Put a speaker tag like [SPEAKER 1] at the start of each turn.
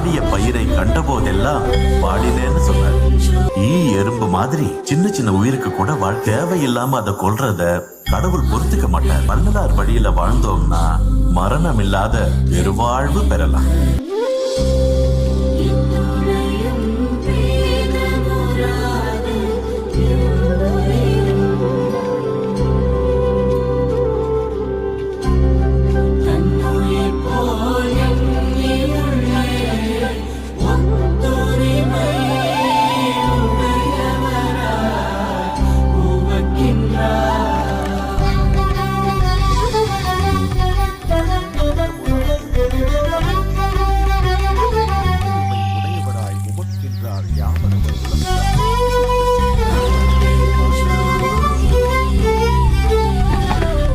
[SPEAKER 1] வாடிய பயிரை கண்ட போதெல்லாம் வாடினேன்னு சொன்னார். ஈ எறும்பு மாதிரி சின்ன சின்ன உயிருக்கு கூட வாழ் தேவையில்லாம அதை கொல்றத கடவுள் பொறுத்துக்க மாட்டார். வள்ளலார் வழியில வாழ்ந்தோம்னா மரணம் இல்லாத பெருவாழ்வு பெறலாம். Yağmur.